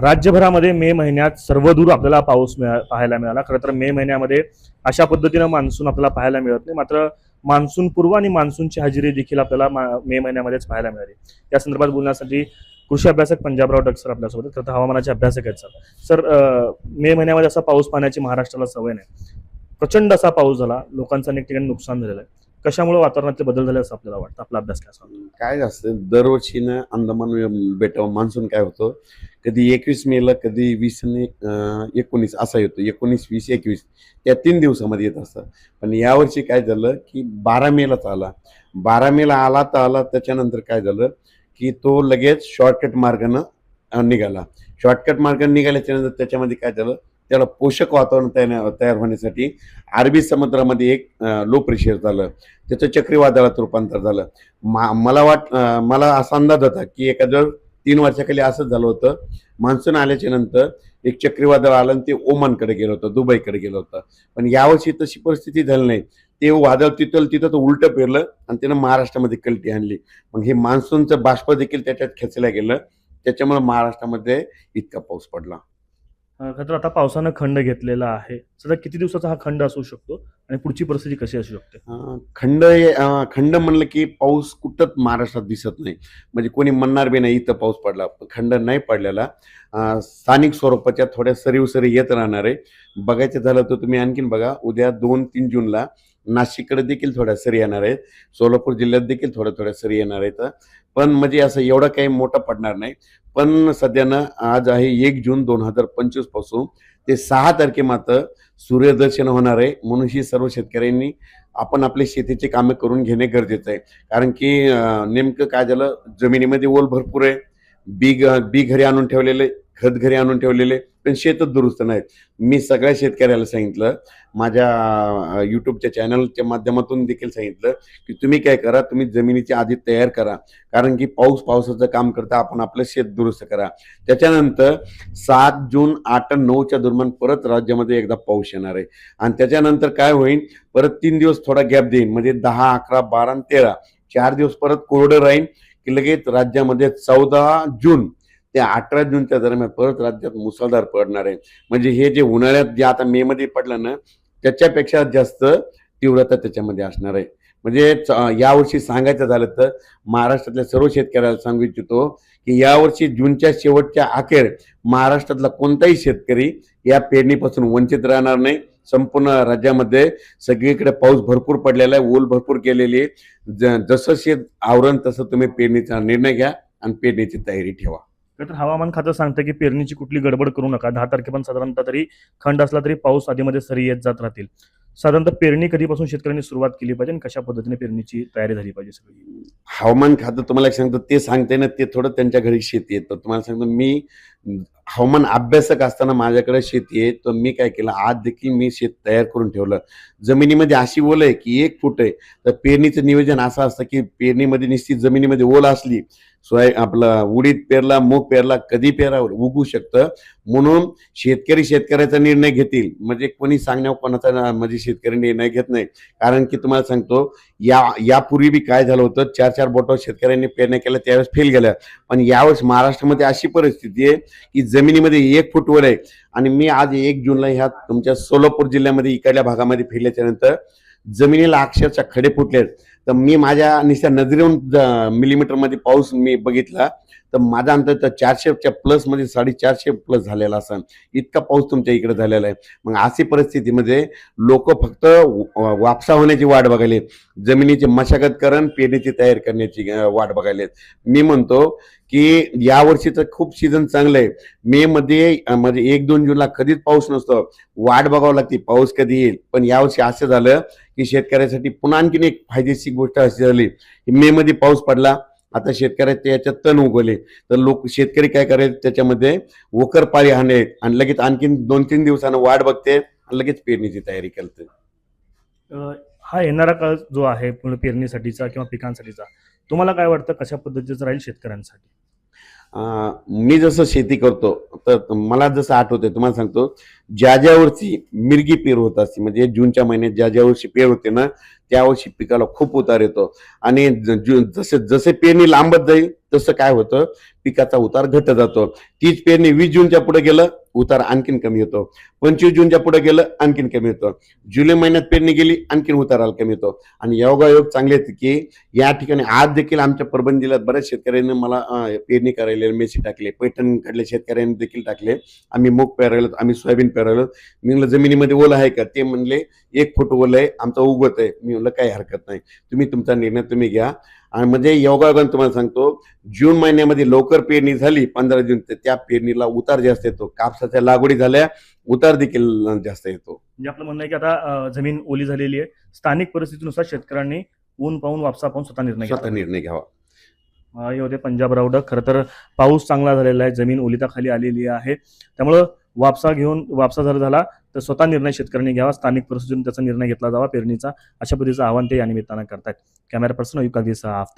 राज्यभरामध्ये मे महिन्यात सर्वदूर आपल्याला पाऊस मिळा पाहायला मिळाला. खरं तर मे महिन्यामध्ये अशा पद्धतीनं मान्सून आपल्याला पाहायला मिळत नाही. मात्र मान्सून पूर्व आणि मान्सूनची हजेरी देखील आपल्याला मा- मे महिन्यामध्येच पाहायला मिळाली. या संदर्भात बोलण्यासाठी कृषी अभ्यासक पंजाबराव डग सर आपल्यासोबत खरं तर हवामानाचे अभ्यासक आहेत सर. सर मे महिन्यामध्ये असा पाऊस पाहण्याची महाराष्ट्राला सवय नाही. प्रचंड असा पाऊस झाला. लोकांचं अनेक ठिकाणी नुकसान झालेलं आहे. कशामुळे वातावरणातले बदल झाले असं आपल्याला वाटतं? आपला अभ्यास काय सांगतो काय असतं दरवर्षी ना अंदमान बेटावर मान्सून काय होतं? कधी एकवीस मेला कधी वीस आणि एकोणीस असा येतो. एकोणीस वीस एकवीस त्या तीन दिवसामध्ये येत असतं पण यावर्षी काय झालं की बारा मेलाच आला. बारा मेला आला तर आला त्याच्यानंतर काय झालं की तो लगेच शॉर्टकट मार्गानं निघाला. शॉर्टकट मार्गाने निघाल्याच्यानंतर त्याच्यामध्ये काय झालं? त्याला पोषक वातावरण तयार तयार होण्यासाठी अरबी समुद्रामध्ये एक लो प्रेशर झालं. त्याचं चक्रीवादळात रूपांतर झालं. मा मला वाट मला असा अंदाज होता की एखादं तीन वर्षाखाली असंच झालं होतं. मान्सून आल्याच्यानंतर एक चक्रीवादळ आलं आणि ते ओमानकडे गेलं होतं दुबईकडे गेलं होतं. पण यावर्षी तशी परिस्थिती झाली नाही. ते वादळ तिथं तिथं तर उलटं पेरलं आणि त्यानं महाराष्ट्रामध्ये कलटी आणली. मग हे मान्सूनचं बाष्प देखील त्याच्यात खेचलं गेलं. त्याच्यामुळे महाराष्ट्रामध्ये इतका पाऊस पडला. खरं तर आता पावसानं खंड घेतलेला आहे. सध्या किती दिवसाचा हा खंड असू शकतो आणि पुढची परिस्थिती कशी असू शकते? खंड हे- खंड म्हणलं की पाऊस कुठंच महाराष्ट्रात दिसत नाही. म्हणजे कोणी म्हणणार बी नाही इथं पाऊस पडला. खंड नाही पडलेला. स्थानिक स्वरूपाच्या थोड्या सरीव सरी येत राहणार आहे. बघायचं झालं तर तुम्ही आणखीन बघा उद्या दोन तीन जूनला नाशिककडे देखील थोड्या सरी येणार आहेत. सोलापूर जिल्ह्यात देखील थोड्या थोड्या सरी येणार आहेत. पण म्हणजे असं एवढं काही मोठं पडणार नाही. पण सध्यानं आज आहे एक जून दोन हजार पंचवीसपासून. ते सहा तारखे मात्र सूर्यदर्शन होणार आहे. म्हणून ही सर्व शेतकऱ्यांनी आपण आपले शेतीची कामे करून घेणे गरजेचं आहे. कारण की नेमकं काय झालं? जमिनीमध्ये ओल भरपूर आहे. बी बी घरी आणून ठेवलेले खत घरी आणून ठेवलेले पण शेतच दुरुस्त नाहीत. मी सगळ्या शेतकऱ्याला सांगितलं माझ्या युट्यूबच्या चॅनलच्या माध्यमातून देखील सांगितलं की तुम्ही काय करा तुम्ही जमिनीची आधी तयार करा. कारण की पाऊस पावसाचं काम करता आपण आपलं शेत दुरुस्त करा. त्याच्यानंतर सात जून आठ नऊच्या दरम्यान परत राज्यामध्ये एकदा पाऊस येणार आहे. आणि त्याच्यानंतर काय होईल परत तीन दिवस थोडा गॅप देईन. म्हणजे दहा अकरा बारा आणि तेरा चार दिवस परत कोरडं राहील की लगेच राज्यामध्ये चौदा जून ते अठरा जूनच्या दरम्यान परत राज्यात मुसळधार पडणार आहे. म्हणजे हे जे उन्हाळ्यात जे आता मे मध्ये पडलं ना त्याच्यापेक्षा जास्त तीव्रता त्याच्यामध्ये असणार आहे. म्हणजे च- यावर्षी सांगायचं झालं तर महाराष्ट्रातल्या सर्व शेतकऱ्याला सांगू इच्छितो की यावर्षी जूनच्या शेवटच्या अखेर महाराष्ट्रातला कोणताही शेतकरी या पेरणीपासून वंचित राहणार नाही. संपूर्ण राज्यामध्ये सगळीकडे पाऊस भरपूर पडलेला आहे ऊल भरपूर केलेली आहे. जसं शेत आवरण तसं तुम्ही पेरणीचा निर्णय घ्या आणि पेरणीची तयारी ठेवा. तर हवामान खातं सांगतं की पेरणीची कुठली गडबड करू नका. दहा तारखेपर्यंत साधारणतः तरी खंड असला तरी पाऊस आधीमध्ये सरी येत जात राहतील. साधारणतः पेरणी कधीपासून शेतकऱ्यांनी सुरुवात केली पाहिजे आणि कशा पद्धतीने पेरणीची तयारी झाली पाहिजे सगळी? हवामान खातं तुम्हाला एक सांगतो ते सांगते ना ते थोडं त्यांच्या घरी शेती येतं. तुम्हाला सांगतो मी हवामान अभ्यासक असताना माझ्याकडे शेती आहे तर मी काय केलं? आज देखील मी शेत तयार करून ठेवलं. जमिनीमध्ये अशी ओल आहे की एक फूट आहे. तर पेरणीचं नियोजन असं असतं की पेरणीमध्ये निश्चित जमिनीमध्ये ओल असली सोय आपला उडीद पेरला मूग पेरला कधी पेरावर उगू शकतं. म्हणून शेतकरी शेतकऱ्याचा निर्णय घेतील. म्हणजे कोणी सांगण्यावर कोणाचा म्हणजे शेतकरी निर्णय घेत नाही. कारण की तुम्हाला सांगतो या यापूर्वी बी काय झालं होतं? चार चार बोटावर शेतकऱ्यांनी पेरण्या केल्या त्यावेळेस फेल गेल्या. पण यावेळेस महाराष्ट्रामध्ये अशी परिस्थिती आहे की जमिनीमध्ये एक फूट वर आहे. आणि मी आज एक जूनला ह्या तुमच्या सोलापूर जिल्ह्यामध्ये इकडल्या भागामध्ये फिरल्याच्यानंतर जमिनीला अक्षरशः खडे फुटलेत. तर मी माझ्या निश्चित नजरेहून मिलीमीटरमध्ये पाऊस मी बघितला तर माझा अंतर तर चारशेच्या प्लसमध्ये साडेचारशे प्लस झालेला असेल इतका पाऊस तुमच्या इकडे झालेला आहे. मग अशी परिस्थितीमध्ये लोक फक्त वापसा होण्याची वाट बघायले. जमिनीची मशागत करण पेरणीची तयार करण्याची वाट बघायलेत मी म्हणतो की या वर्षीचं खूप सीझन चांगलं आहे. मे मध्ये म्हणजे एक दोन जूनला कधीच पाऊस नसतो. वाट बघावं लागते पाऊस कधी येईल. पण यावर्षी असं झालं की शेतकऱ्यासाठी पुन्हा आणखीन एक फायदेशीर गोष्ट अशी झाली की मे मध्ये पाऊस पडला. आता शेतकऱ्याचे याच्यात तण उगवले. तर लोक शेतकरी काय करायचे त्याच्यामध्ये वोकर पाळी हाणे आणि लगेच आणखीन दोन तीन दिवसानं वाट बघते आणि लगेच पेरणीची तयारी करते. हा येणारा काळ जो आहे पेरणीसाठीचा किंवा पिकांसाठीचा तुम्हाला काय वाटतं कशा पद्धतीचं राहील शेतकऱ्यांसाठी? मी जसं शेती करतो तर मला जसं आठवतंय तुम्हाला सांगतो ज्या ज्या वर्षी मिरगी पेर होत असते म्हणजे जूनच्या महिन्यात ज्या ज्या वर्षी पेर होते ना त्या वर्षी पिकाला खूप उतार येतो. आणि जसे जसे पेरणी लांबत जाईल तसं काय होतं पिकाचा उतार घट जातो. तीच पेरणी वीस जूनच्या पुढे गेलं उतार आणखीन कमी होतो. पंचवीस जूनच्या पुढे गेलं आणखीन कमी होतं. जुलै महिन्यात पेरणी गेली आणखीन उताराला कमी होतो. आणि योगायोग चांगले आहेत की या ठिकाणी आज देखील आमच्या परभणी जिल्ह्यात बऱ्याच शेतकऱ्यांनी मला पेरणी करायला मेसी टाकले पैठणकडल्या शेतकऱ्यांनी देखील टाकले. आम्ही मूग पेरायलो आम्ही सोयाबीन पेरायलो. मी म्हणलं जमिनीमध्ये ओलं आहे का? ते म्हणले एक फूट ओलं आहे आमचं उगवत आहे. मी म्हणलं काही हरकत नाही. तुम्ही तुमचा निर्णय तुम्ही घ्या. आणि म्हणजे योगायोगाने तुम्हाला सांगतो जून महिन्यामध्ये लवकर पेरणी झाली पंधरा जून तर त्या पेरणीला उतार जास्त येतो. कापसाच्या लागवडी झाल्या उतार देखील जास्त येतो. म्हणजे आपलं म्हणणं आहे की आता अं, जमीन ओली झालेली आहे. स्थानिक परिस्थितीनुसार शेतकऱ्यांनी ऊन पाहून वापसा पाहून स्वतः निर्णय स्वतः घेतला निर्णय घ्यावा. अं, हे होते पंजाब रावडक खरं तर पाऊस चांगला झालेला आहे. जमीन ओलिताखाली आलेली आहे. त्यामुळं वापसा घेऊन वापसा जर झाला तर स्वतः निर्णय शेतकऱ्यांनी घ्यावा. स्थानिक परिस्थितीतून त्याचा निर्णय घेतला जावा पेरणीचा. अशा पद्धतीचं आव्हान ते या निमित्तानं करतायत. कॅमेरा पर्सन युकागीसह आफ्ताब.